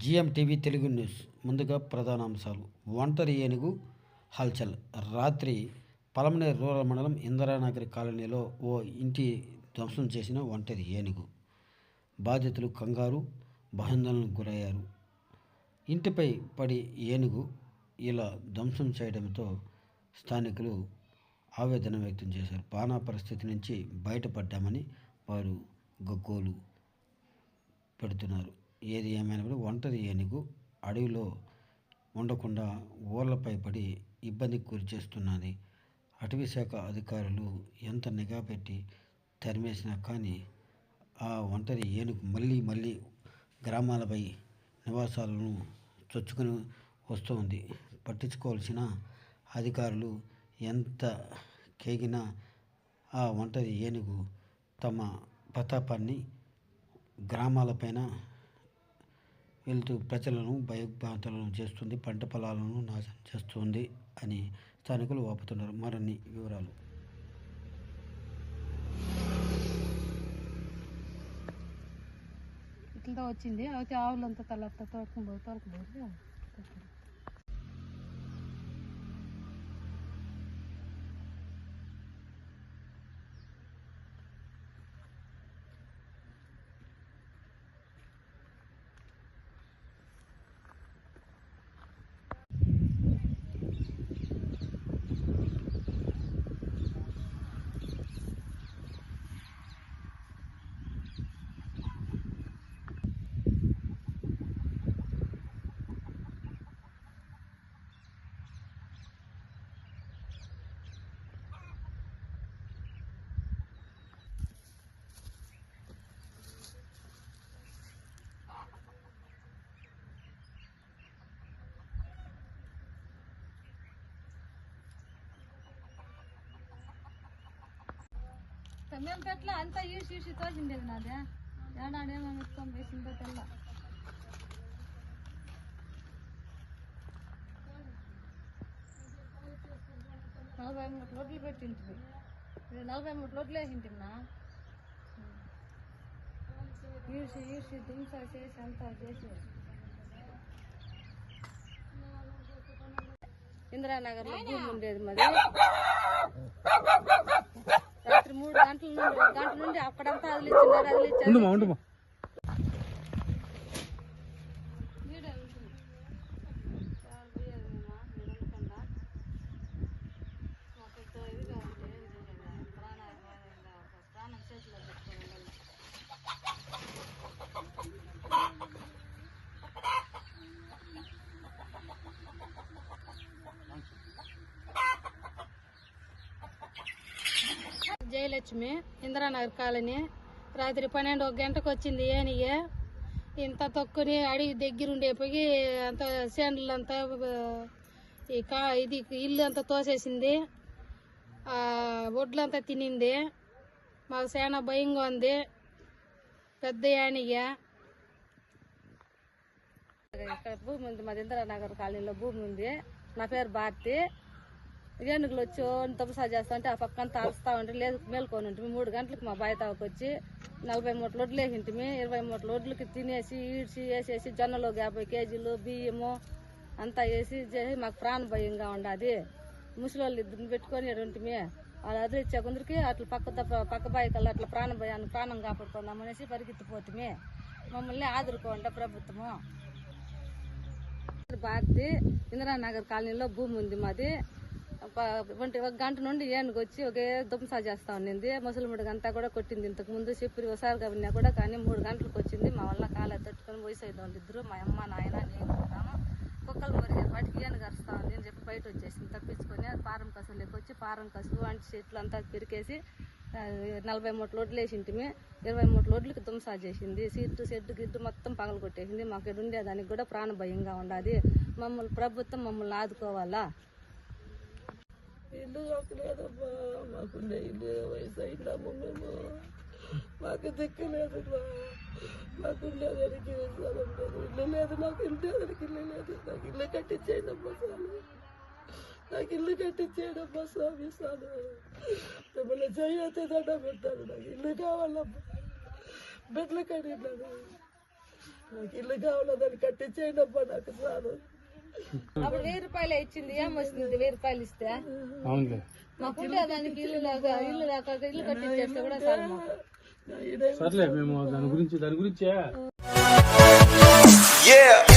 విజయం TV Telugu news ముందుగా ప్రధాన అంశాలు ఒంటరి ఏనుగు హల్చల్. రాత్రి పలమనేరు రూరల్ మండలం ఇందిరానగర్ కాలనీలో ఓ ఇంటి ధ్వంసం చేసిన ఒంటరి ఏనుగు. బాధితులు కంగారు బహిందలను గురయ్యారు. ఇంటిపై పడి ఏనుగు ఇలా ధ్వంసం చేయడంతో స్థానికులు ఆవేదన వ్యక్తం చేశారు. పానా పరిస్థితి నుంచి బయటపడ్డామని వారు గగ్గోలు పెడుతున్నారు. ఏది ఏమైనా కూడా ఒంటరి ఏనుగు అడవిలో ఉండకుండా ఊర్లపై పడి ఇబ్బందికి గురి చేస్తున్నది. అటవీ శాఖ అధికారులు ఎంత నిఘా పెట్టి తరిమేసినా కానీ ఆ ఒంటరి ఏనుగు మళ్ళీ మళ్ళీ గ్రామాలపై నివాసాలను చొచ్చుకొని వస్తుంది. పట్టించుకోవాల్సిన అధికారులు ఎంత కేగినా ఆ ఒంటరి ఏనుగు తమ ప్రతాపాన్ని గ్రామాలపైన వెళ్తూ ప్రజలను భయభ్రాంతులను చేస్తుంది పంట పొలాలను నాశనం చేస్తుంది అని స్థానికులు వాపుతున్నారు. మరిన్ని వివరాలు. ఇట్లా వచ్చింది. అయితే ఆవులంతా తలంతా తోడుకుని పోయి తోడుకుపోయి తమిళ పెట్ల అంతా ఈడ్చి ఈడ్చి తోసిండేది నాదే. ఏడాడేమో ఎత్తుకొని వేసిందో తెల్ల నలభై మూడు లోట్లు పెట్టింటివి. ఇది నలభై మూడు లోట్లు వేసింటినా ఈడ్చి ఈడ్చి దింస చేసి అంతా చేసి. ఇందిరానగర్లో భూమి ఉండేది రాత్రి మూడు నుండి గంట నుండి అక్కడంతా అదిలిచ్చినారు అదిలిచ్చారు వీడే ఉంటుంది. చాలా పోయేది మేము, మీరు ఉండకుండా. మాకు పెద్ద ఇదిగా ఉంది, ఇది ప్రాణ- ప్రాణం చేతిలో పెట్టుకొని ఉండాలి. జయలక్ష్మి ఇందిరానగర్ కాలనీ. రాత్రి పన్నెండు ఒక గంటకు వచ్చింది ఏనిగే. ఇంత తొక్కుని అడిగి దగ్గరుండే పోయి అంత చేనులు అంతా ఈ కా ఇది ఇల్లు అంతా తోసేసింది ఒడ్లంతా తినింది. మాకు చాలా భయంగా ఉంది. పెద్ద యానిగా ఇక్కడ భూమి ఉంది మాది ఇందిరానగర్ కాలనీలో భూమి ఉంది. నా పేరు భారతి. ఏనుగులు వచ్చి తపసా చేస్తా ఉంటే ఆ పక్కన తాడుస్తా ఉంటే లేదు మేల్కొని ఉంటుంది మూడు గంటలకు మా బాయ్ తావుకు వచ్చి నలభై మూటలు వడ్లు వేసింటిమి ఇరవై మూటలు వడ్లకి తినేసి ఈడ్చి వేసేసి జొన్నలు యాభై కేజీలు బియ్యము అంతా వేసి చేసి మాకు ప్రాణ భయంగా ఉండదు. ముసలి వాళ్ళు ఇద్దరిని పెట్టుకొని ఉంటిమి వాళ్ళు అదిలిచ్చే కొందరికి అట్లా పక్క తప్ప పక్క బాయి అట్లా ప్రాణ భయాన్ని ప్రాణం కాపాడుకుందాం అనేసి పరిగెత్తిపోతుమి మమ్మల్ని ఆదురుకోండి ప్రభుత్వము. భారతి ఇందిరానగర్ కాలనీలో భూమి ఉంది మాది. ఒక గంట నుండి ఏనుగు వచ్చి ఒకే దుంసా చేస్తా ఉన్నింది. ముసలిముడి గంట కూడా కొట్టింది. ఇంతకు ముందు చెప్పి ఒకసారి కవినా కూడా కానీ మూడు గంటలకు వచ్చింది. మా వల్ల కాలే తట్టుకొని వయసు వాళ్ళు ఇద్దరు మా అమ్మ నాయన నేను ఉన్నాము కుక్కలు మురిగే వాటికి ఏనుగు అరుస్తా ఉంది అని చెప్పి బయట వచ్చేసింది. తప్పించుకొని అది పారం కసులోకి వచ్చి పారం కసులు అంటి చెట్లు అంతా పెరికేసి నలభై మూట లోడ్లు వేసింటిమి. ఇరవై మూడు లోడ్లకి దుంసా చేసింది. సీటు సెడ్డు గిడ్డు మొత్తం పగలు కొట్టేసింది మాకు ఇక్కడ ఉండేదానికి కూడా ప్రాణ భయంగా ఉండాలి మమ్మల్ని ప్రభుత్వం మమ్మల్ని ఆదుకోవాలా? ఇల్లు కట్టలేదమ్మా మాకుండే ఇల్లు వయసు అయిందమ్మా మేము. మాకు దిక్కు లేదమ్మా మాకుండేదానికి ఇల్లు లేదు నాకు ఉండేదానికి ఇల్లు లేదు. నాకు ఇల్లు కట్టించేయడమ్మా స్వామి. నాకు ఇల్లు కట్టించేయడమ్మా స్వామి స్వామి. మిమ్మల్ని చేయతే దండ పెడతాను. నాకు ఇల్లు కావాలమ్మా. బెడ్లు కడిగినాను నాకు ఇల్లు కావాలో దాన్ని కట్టించేయండి అమ్మా నాకు చాలు అప్పుడు వెయ్యి రూపాయలు ఇచ్చింది ఏం వస్తుంది? వెయ్యి రూపాయలు ఇస్తే? మాకు దానికి ఇల్లు లేక ఇల్లు లేక ఇల్లు కట్టించేస్తే కూడా సర్లే మేము దాని గురించి దాని గురించే. Yeah.